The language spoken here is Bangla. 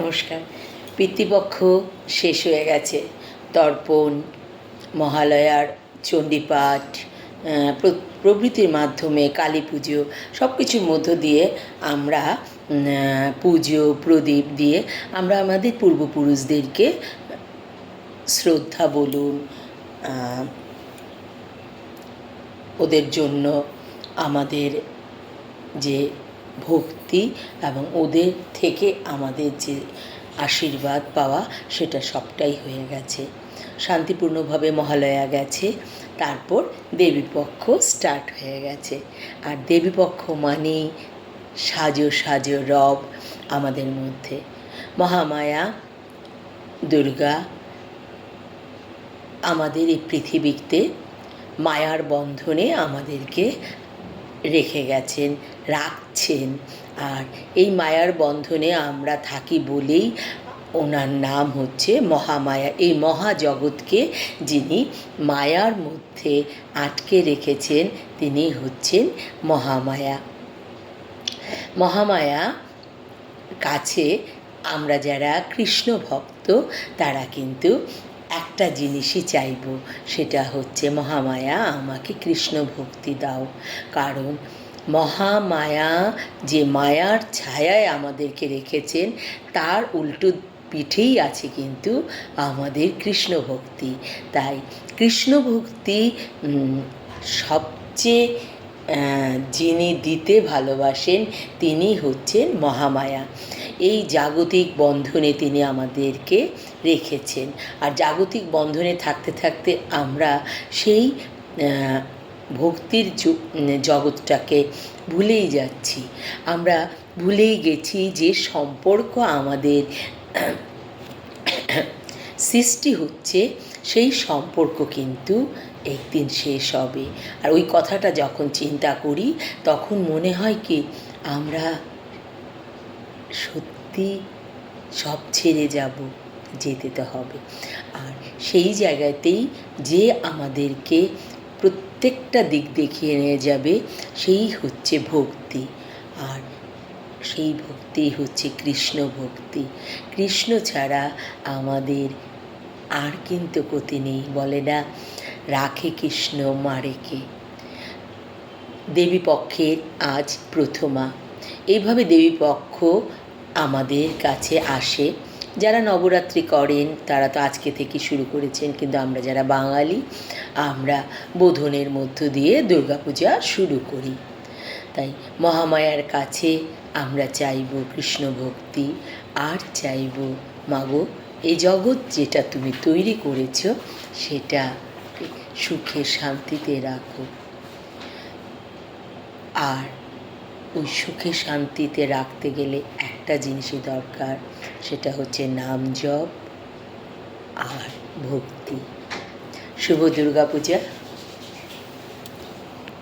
নমস্কার। পিতৃপক্ষ শেষ হয়ে গেছে। তর্পণ, মহালয়ার, চণ্ডীপাঠ প্র- প্রভৃতির মাধ্যমে কালী পুজো সব কিছুর মধ্য দিয়ে আমরা পুজো, প্রদীপ দিয়ে আমরা আমাদের পূর্বপুরুষদেরকে শ্রদ্ধা বলুন ওদের জন্য আমাদের যে ভক্তি এবং ওদের থেকে আমাদের যে আশীর্বাদ পাওয়া, সেটা সবটাই হয়ে গেছে। শান্তিপূর্ণভাবে মহালয়া গেছে, তারপর দেবীপক্ষ স্টার্ট হয়ে গেছে। আর দেবীপক্ষ মানেই সাজো সাজো রব আমাদের মধ্যে। মহামায়া, দুর্গা, আমাদের এই পৃথিবীতে মায়ার বন্ধনে আমাদেরকে রেখে গেছেন, রাখছেন। আর এই মায়ার বন্ধনে আমরা থাকি বলেই ওনার নাম হচ্ছে মহামায়া। এই মহাজগৎকে যিনি মায়ার মধ্যে আটকে রেখেছেন, তিনি হচ্ছেন মহামায়া। মহামায়া কাছে আমরা যারা কৃষ্ণ ভক্ত তারা কিন্তু একটা জিনিসই চাইব, সেটা হচ্ছে মহামায়া, আমাকে কৃষ্ণ ভক্তি দাও। কারণ মহামায়া যে মায়ার ছায়ায় আমাদেরকে রেখেছেন, তার উল্টো পিঠেই আছে কিন্তু আমাদের কৃষ্ণ ভক্তি। তাই কৃষ্ণ ভক্তি সবচেয়ে যিনি দিতে ভালোবাসেন, তিনি হচ্ছেন মহামায়া। এই জাগতিক বন্ধনে তিনি আমাদেরকে রেখেছেন। আর জাগতিক বন্ধনে থাকতে থাকতে আমরা সেই ভক্তির জগৎটাকে ভুলেই যাচ্ছি। আমরা ভুলেই গেছি যে সম্পর্ক আমাদের সৃষ্টি হচ্ছে, সেই সম্পর্ক কিন্তু একদিন শেষ হবে। আর ওই কথাটা যখন চিন্তা করি, তখন মনে হয় কি, আমরা সত্যি সব ছেড়ে যাব, যেতে তো হবে। আর সেই জায়গাতেই যে আমাদেরকে প্রত্যেকটা দিক দেখিয়ে নিয়ে যাবে, সেই হচ্ছে ভক্তি। আর সেই ভক্তি হচ্ছে কৃষ্ণ ভক্তি। কৃষ্ণ ছাড়া আমাদের আর কিন্তু গতি নেই, বলে না? রাখে কৃষ্ণ, মারে কে? দেবীপক্ষের আজ প্রথমা। এইভাবে দেবীপক্ষ আমাদের কাছে আসে। যারা নবরাত্রি করেন, তারা তো আজকে থেকে শুরু করেছেন, কিন্তু আমরা যারা বাঙালি, আমরা বোধনের মধ্য দিয়ে দুর্গাপূজা শুরু করি। তাই মহামায়ার কাছে আমরা চাইব কৃষ্ণ ভক্তি, আর চাইব, মাগো এই জগৎ যেটা তুমি তৈরি করেছ সেটা সুখে শান্তিতে রাখো। আর ওই সুখে শান্তিতে রাখতে গেলে একটা জিনিসই দরকার, সেটা হচ্ছে নাম জপ আর ভক্তি। শুভ দুর্গা পূজা